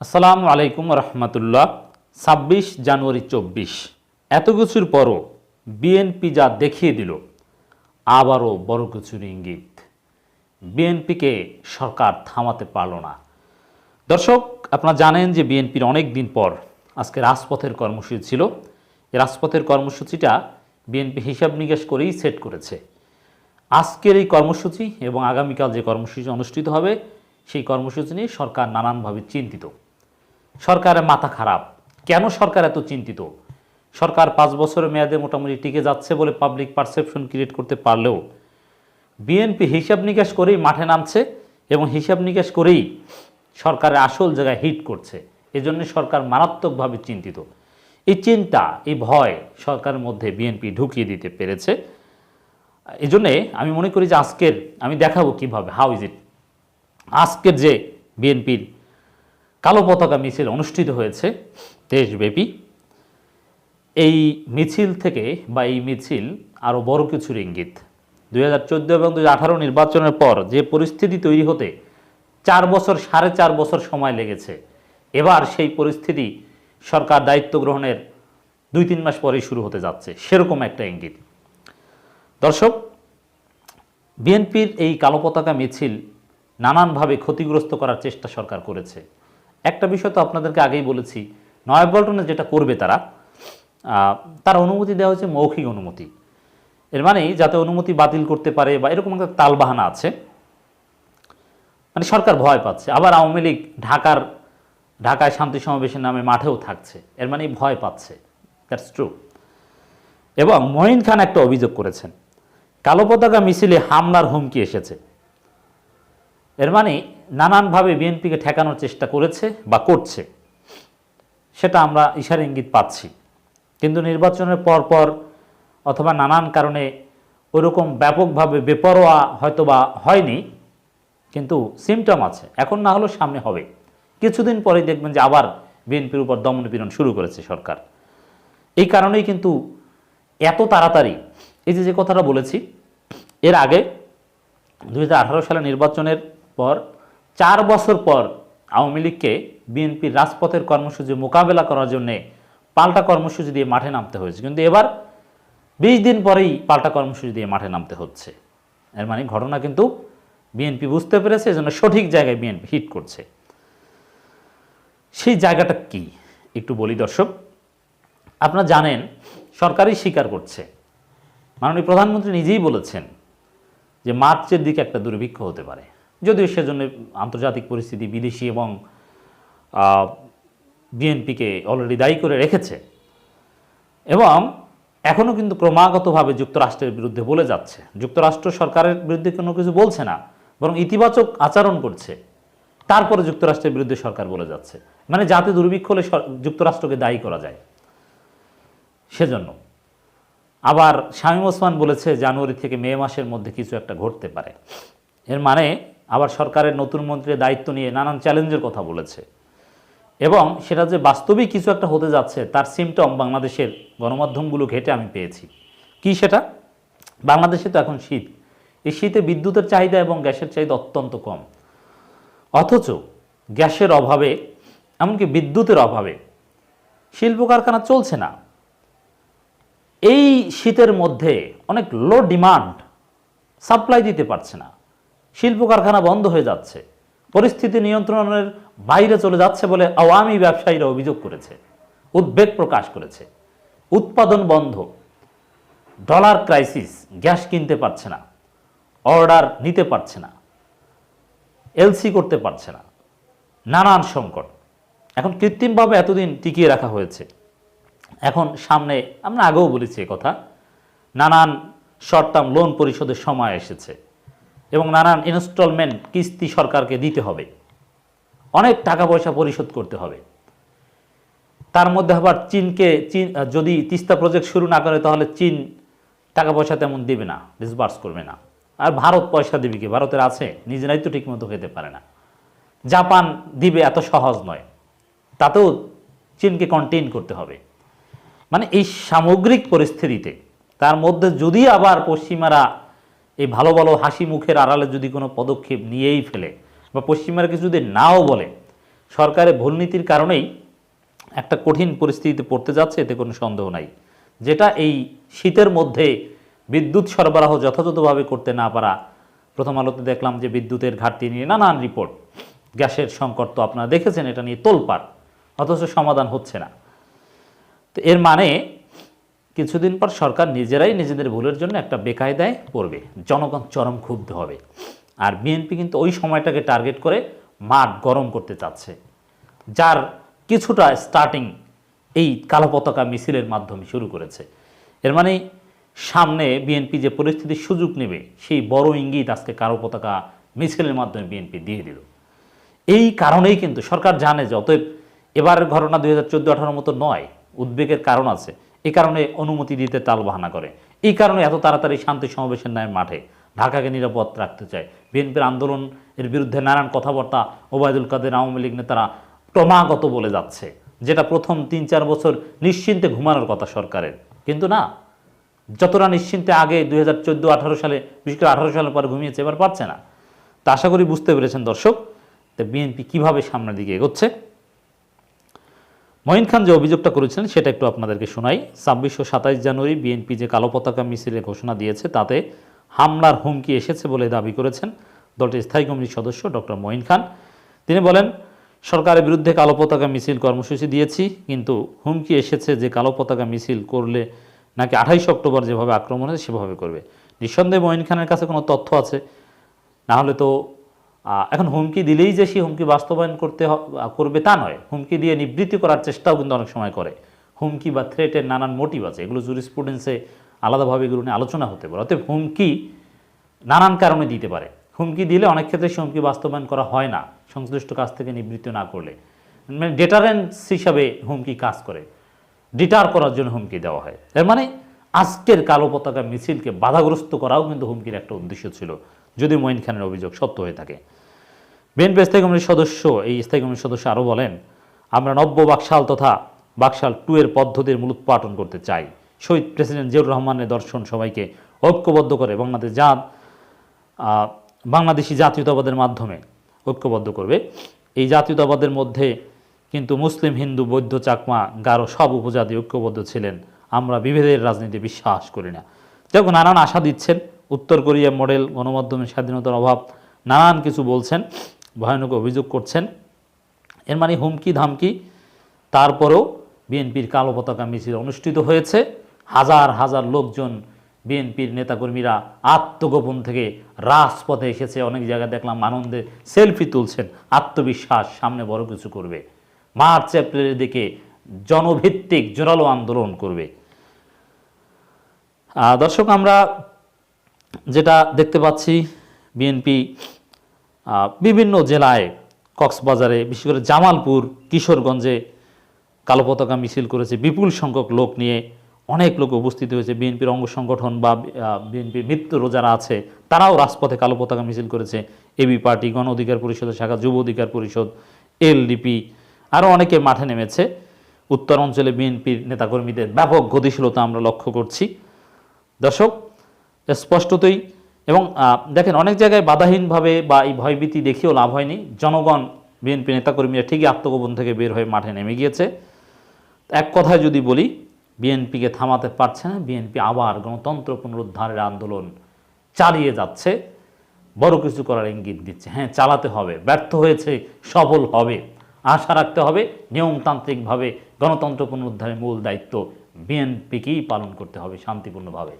আসসালামু আলাইকুম রহমতুল্লাহ। ছাব্বিশ জানুয়ারি চব্বিশ। এত কিছুর পরও বিএনপি যা দেখিয়ে দিল, আবারও বড় কিছুর ইঙ্গিত। বিএনপিকে সরকার থামাতে পারল না। দর্শক, আপনারা জানেন যে বিএনপির অনেক দিন পর আজকে রাজপথের কর্মসূচি ছিল। এই রাজপথের কর্মসূচিটা বিএনপি হিসাব নিকাশ করেই সেট করেছে। আজকের এই কর্মসূচি এবং আগামীকাল যে কর্মসূচি অনুষ্ঠিত হবে, সেই কর্মসূচি নিয়ে সরকার নানানভাবে চিন্তিত। সরকারের মাথা খারাপ। কেন সরকার এত চিন্তিত? সরকার পাঁচ বছরের মেয়াদে মোটামুটি টিকে যাচ্ছে বলে পাবলিক পারসেপশন ক্রিয়েট করতে পারলেও বিএনপি হিসাব নিকাশ করেই মাঠে নামছে এবং হিসাব নিকাশ করেই সরকারের আসল জায়গায় হিট করছে। এজন্য সরকার মারাত্মকভাবে চিন্তিত। এই চিন্তা, এই ভয় সরকারের মধ্যে বিএনপি ঢুকিয়ে দিতে পেরেছে। এই জন্যে আমি মনে করি যে আজকের, আমি দেখাবো কীভাবে হাউ ইজ ইট আজকের যে বিএনপির কালো পতাকা মিছিল অনুষ্ঠিত হয়েছে দেশব্যাপী। এই মিছিল থেকে বা এই মিছিল আরও বড় কিছুর ইঙ্গিত। দুই হাজার চোদ্দ এবং দুই নির্বাচনের পর যে পরিস্থিতি তৈরি হতে চার বছর, সাড়ে চার বছর সময় লেগেছে, এবার সেই পরিস্থিতি সরকার দায়িত্ব গ্রহণের দুই তিন মাস পরেই শুরু হতে যাচ্ছে, সেরকম একটা ইঙ্গিত। দর্শক, বিএনপির এই কালো পতাকা মিছিল নানানভাবে ক্ষতিগ্রস্ত করার চেষ্টা সরকার করেছে। একটা বিষয় তো আপনাদেরকে আগেই বলেছি নয়াপল্টনে যেটা করবে তারা তার অনুমতি দেওয়া হয়েছে মৌখিক অনুমতি। এর মানে যাতে অনুমতি বাতিল করতে পারে বা এরকম একটা তালবাহানা আছে মানে সরকার ভয় পাচ্ছে। আবার আওয়ামী লীগ ঢাকার, ঢাকায় শান্তি সমাবেশের নামে মাঠেও থাকছে। এর মানে ভয় পাচ্ছে। দ্যাটস ট্রু এবং মঈন খান একটা অভিযোগ করেছেন। কালো পতাকা মিছিলে হামলার হুমকি এসেছে। এর মানে নানানভাবে বিএনপিকে ঠেকানোর চেষ্টা করেছে বা করছে, সেটা আমরা ইশার ইঙ্গিত পাচ্ছি। কিন্তু নির্বাচনের পর পর অথবা নানান কারণে ওইরকম ব্যাপকভাবে বেপরোয়া হয়তোবা হয়নি, কিন্তু সিমটম আছে। এখন না হলেও সামনে হবে। কিছুদিন পরেই দেখবেন যে আবার বিএনপির উপর দমনপীড়ন শুরু করেছে সরকার। এই কারণেই কিন্তু এত তাড়াতাড়ি, এই যে যে কথাটা বলেছি, এর আগে দুই সালে নির্বাচনের পর, চার বছর পর আওয়ামী লীগকে বিএনপির রাজপথের কর্মসূচি মোকাবেলা করার জন্য পাল্টা কর্মসূচি দিয়ে মাঠে নামতে হয়েছে। কিন্তু এবার বিশ দিন পরেই পাল্টা কর্মসূচি দিয়ে মাঠে নামতে হচ্ছে। এর মানে ঘটনা কিন্তু বিএনপি বুঝতে পেরেছে, এজন্য সঠিক জায়গায় বিএনপি হিট করছে। সেই জায়গাটা কি? একটু বলি দর্শক, আপনারা জানেন সরকারই স্বীকার করছে। মাননীয় প্রধানমন্ত্রী নিজেই বলেছেন যে মার্চের দিকে একটা দুর্ভিক্ষ হতে পারে। যদিও সেজন্য আন্তর্জাতিক পরিস্থিতি বিদেশি এবং বিএনপিকে অলরেডি দায়ী করে রেখেছে। এবং এখনও কিন্তু ক্রমাগতভাবে যুক্তরাষ্ট্রের বিরুদ্ধে বলে যাচ্ছে। যুক্তরাষ্ট্র সরকারের বিরুদ্ধে কোনো কিছু বলছে না, বরং ইতিবাচক আচরণ করছে। তারপরে যুক্তরাষ্ট্রের বিরুদ্ধে সরকার বলে যাচ্ছে। মানে যাতে দুর্ভিক্ষ হলে যুক্তরাষ্ট্রকে দায়ী করা যায়। সেজন্য। আবার শামীম ওসমান বলেছে, জানুয়ারি থেকে মে মাসের মধ্যে কিছু একটা ঘটতে পারে। এর মানে আবার সরকারের নতুন মন্ত্রীর দায়িত্ব নিয়ে নানান চ্যালেঞ্জের কথা বলেছে। এবং সেটা যে বাস্তবিক কিছু একটা হতে যাচ্ছে, তার সিমটম বাংলাদেশের গণমাধ্যমগুলো ঘেটে আমি পেয়েছি। কি সেটা? বাংলাদেশে তো এখন শীত। এই শীতে বিদ্যুতের চাহিদা এবং গ্যাসের চাহিদা অত্যন্ত কম। অথচ গ্যাসের অভাবে, এমনকি বিদ্যুতের অভাবে শিল্প কারখানা চলছে না। এই শীতের মধ্যে অনেক লো ডিমান্ড সাপ্লাই দিতে পারছে না। শিল্প কারখানা বন্ধ হয়ে যাচ্ছে। পরিস্থিতি নিয়ন্ত্রণের বাইরে চলে যাচ্ছে বলে আওয়ামী ব্যবসায়ীরা অভিযোগ করেছে, উদ্বেগ প্রকাশ করেছে। উৎপাদন বন্ধ, ডলার ক্রাইসিস, গ্যাস কিনতে পারছে না, অর্ডার নিতে পারছে না, এলসি করতে পারছে না, নানান সংকট। এখন কৃত্রিমভাবে এতদিন টিকিয়ে রাখা হয়েছে। এখন সামনে, আমরা আগেও বলেছি কথা, নানান শর্ট টার্ম লোন পরিশোধের সময় এসেছে। এবং নানান ইনস্টলমেন্ট কিস্তি সরকারকে দিতে হবে। অনেক টাকা পয়সা পরিশোধ করতে হবে। তার মধ্যে আবার চীনকে, চীন, যদি তিস্তা প্রজেক্ট শুরু না করে তাহলে চীন টাকা পয়সা তেমন দেবে না ডিসবার্স করবে না। আর ভারত পয়সা দেবে কি? ভারতের আছে, নিজেরাই তো ঠিকমতো খেতে পারে না। জাপান দিবে এত সহজ নয়। তাতেও চীনকে কন্টেইন করতে হবে। মানে এই সামগ্রিক পরিস্থিতিতে, তার মধ্যে যদি আবার পশ্চিমারা এই ভালো ভালো হাসি মুখের আড়ালে যদি কোনো পদক্ষেপ নিয়েই ফেলে বা পশ্চিমারা কিছু যদি নাও বলে, সরকারের ভুল নীতির কারণেই একটা কঠিন পরিস্থিতিতে পড়তে যাচ্ছে, এতে কোনো সন্দেহ নাই। যেটা এই শীতের মধ্যে বিদ্যুৎ সরবরাহ যথাযথভাবে করতে না পারা, প্রথম আলোতে দেখলাম যে বিদ্যুতের ঘাটতি নিয়ে নানান রিপোর্ট। গ্যাসের সংকট তো আপনারা দেখেছেন, এটা নিয়ে তোলপাড়, অথচ সমাধান হচ্ছে না। তো এর মানে কিছুদিন পর সরকার নিজেরাই নিজেদের ভুলের জন্য একটা বেকায়দায় পড়বে। জনগণ চরম ক্ষুব্ধ হবে। আর বিএনপি কিন্তু ওই সময়টাকে টার্গেট করে মাঠ গরম করতে চাচ্ছে। যার কিছুটা স্টার্টিং এই কালো পতাকা মিছিলের মাধ্যমে শুরু করেছে। এর মানে সামনে বিএনপি যে পরিস্থিতির সুযোগ নেবে, সেই বড় ইঙ্গিত আজকে কালো পতাকা মিছিলের মাধ্যমে বিএনপি দিয়ে দিল। এই কারণেই কিন্তু সরকার জানে যে অতএব এবারের ঘটনা দুই হাজার চোদ্দ মতো নয়। উদ্বেগের কারণ আছে। এই কারণে অনুমতি দিতে তাল বাহানা করে। এই কারণে এত তাড়াতাড়ি শান্তি সমাবেশের ন্যায় মাঠে ঢাকাকে নিরাপদ রাখতে চায়। বিএনপির আন্দোলন এর বিরুদ্ধে নানান কথাবার্তা ওবায়দুল কাদের, আওয়ামী লীগ নেতারা ক্রমাগত বলে যাচ্ছে, যেটা প্রথম তিন চার বছর নিশ্চিন্তে ঘুমানোর কথা সরকারের। কিন্তু না, যতটা নিশ্চিন্তে আগে দুই হাজার চোদ্দ আঠারো সালে, বিশেষ করে আঠারো সালের পরে ঘুমিয়েছে, এবার পারছে না। তা আশা করি বুঝতে পেরেছেন দর্শক, তো বিএনপি কীভাবে সামনের দিকে এগোচ্ছে মঈন খান যে অভিযোগটা করেছেন সেটা একটু আপনাদেরকে শোনাই। ছাব্বিশ ও সাতাইশ জানুয়ারি বিএনপি যে কালো পতাকা মিছিলের ঘোষণা দিয়েছে, তাতে হামলার হুমকি এসেছে বলে দাবি করেছেন দলটির স্থায়ী কমিটির সদস্য ডক্টর মঈন খান। তিনি বলেন, সরকারের বিরুদ্ধে কালো পতাকা মিছিল কর্মসূচি দিয়েছি, কিন্তু হুমকি এসেছে যে কালো পতাকা মিছিল করলে নাকি আঠাইশ অক্টোবর যেভাবে আক্রমণ হয়েছে সেভাবে করবে। নিঃসন্দেহে মঈন খানের কাছে কোনো তথ্য আছে? না হলে তো এখন হুমকি দিলেই যে সে হুমকি বাস্তবায়ন করতে করবে তা নয়। হুমকি দিয়ে নিবৃত্তি করার চেষ্টাও কিন্তু অনেক সময় করে। হুমকি বা থ্রেটের নানান মোটিভ আছে। এগুলো জুরিসপ্রুডেন্সে আলাদাভাবে এগুলো নিয়ে আলোচনা হতে পারে। অতএব হুমকি নানান কারণে দিতে পারে। হুমকি দিলে অনেক ক্ষেত্রে সে হুমকি বাস্তবায়ন করা হয় না, সংশ্লিষ্ট কাজ থেকে নিবৃত্তি না করলে। মানে ডেটারেন্স হিসাবে হুমকি কাজ করে। ডিটার করার জন্য হুমকি দেওয়া হয়। এর মানে আজকের কালো পতাকা মিছিলকে বাধাগ্রস্ত করাও কিন্তু হুমকির একটা উদ্দেশ্য ছিল। যদি মঈন খানের অভিযোগ সত্য হয়ে থাকে। বিএনপি স্থায়ী কমিটির সদস্য, এই স্থায়ী কমিটির সদস্য আরও বলেন, আমরা নব্য বাকশাল তথা বাকশাল টু এর পদ্ধতির মূলোৎপাটন করতে চাই। শহীদ প্রেসিডেন্ট জিয়াউর রহমানের দর্শন সবাইকে ঐক্যবদ্ধ করে বাংলাদেশ জাত বাংলাদেশি জাতীয়তাবাদের মাধ্যমে ঐক্যবদ্ধ করবে। এই জাতীয়তাবাদের মধ্যে কিন্তু মুসলিম, হিন্দু, বৌদ্ধ, চাকমা, গারো সব উপজাতি ঐক্যবদ্ধ ছিলেন। আমরা বিভেদের রাজনীতি বিশ্বাস করি না। যখন নানান আশা দিচ্ছেন। উত্তর কোরিয়া মডেল গণমাধ্যমের স্বাধীনতার অভাব, নানান কিছু বলছেন। ভয়ানক অভিযোগ করছেন। এর মানে হুমকি ধামকি, তারপরেও বিএনপির কালো পতাকা মিছিল অনুষ্ঠিত হয়েছে। হাজার হাজার লোকজন বিএনপির নেতাকর্মীরা আত্মগোপন থেকে রাজপথে এসেছে। অনেক জায়গায় দেখলাম আনন্দে সেলফি তুলছেন। আত্মবিশ্বাস সামনে বড় কিছু করবে। মার্চ, এপ্রিলের দিকে জনভিত্তিক জোরালো আন্দোলন করবে। দর্শক, আমরা যেটা দেখতে পাচ্ছি, বিএনপি বিভিন্ন জেলায় কক্সবাজারে, বিশেষ করে জামালপুর, কিশোরগঞ্জে কালো পতাকা মিছিল করেছে বিপুল সংখ্যক লোক নিয়ে অনেক লোক উপস্থিত হয়েছে। বিএনপির অঙ্গ সংগঠন বা বিএনপির মিত্র যারা আছে, তারাও রাজপথে কালো পতাকা মিছিল করেছে। এবি পার্টি, গণ অধিকার পরিষদের শাখা, যুব অধিকার পরিষদ, এলডিপি আরও অনেকে মাঠে নেমেছে। উত্তর অঞ্চলে বিএনপির নেতাকর্মীদের ব্যাপক গতিশীলতা আমরা লক্ষ্য করছি। দর্শক, স্পষ্টতই এবং দেখেন অনেক জায়গায় বাধাহীনভাবে বা এই ভয়ভীতি দেখিয়েও লাভ হয়নি। জনগণ, বিএনপি নেতাকর্মীরা ঠিকই আত্মগোপন থেকে বের হয়ে মাঠে নেমে গিয়েছে। এক কথায় যদি বলি, বিএনপিকে থামাতে পারছে না, বিএনপি আবার গণতন্ত্র পুনরুদ্ধারের আন্দোলন চালিয়ে যাচ্ছে। বড় কিছু করার ইঙ্গিত দিচ্ছে। হ্যাঁ চালাতে হবে, ব্যর্থ হয়েছে, সফল হবে। আশা রাখতে হবে, নিয়মতান্ত্রিকভাবে গণতন্ত্র পুনরুদ্ধারের মূল দায়িত্ব বিএনপিকেই পালন করতে হবে শান্তিপূর্ণভাবে।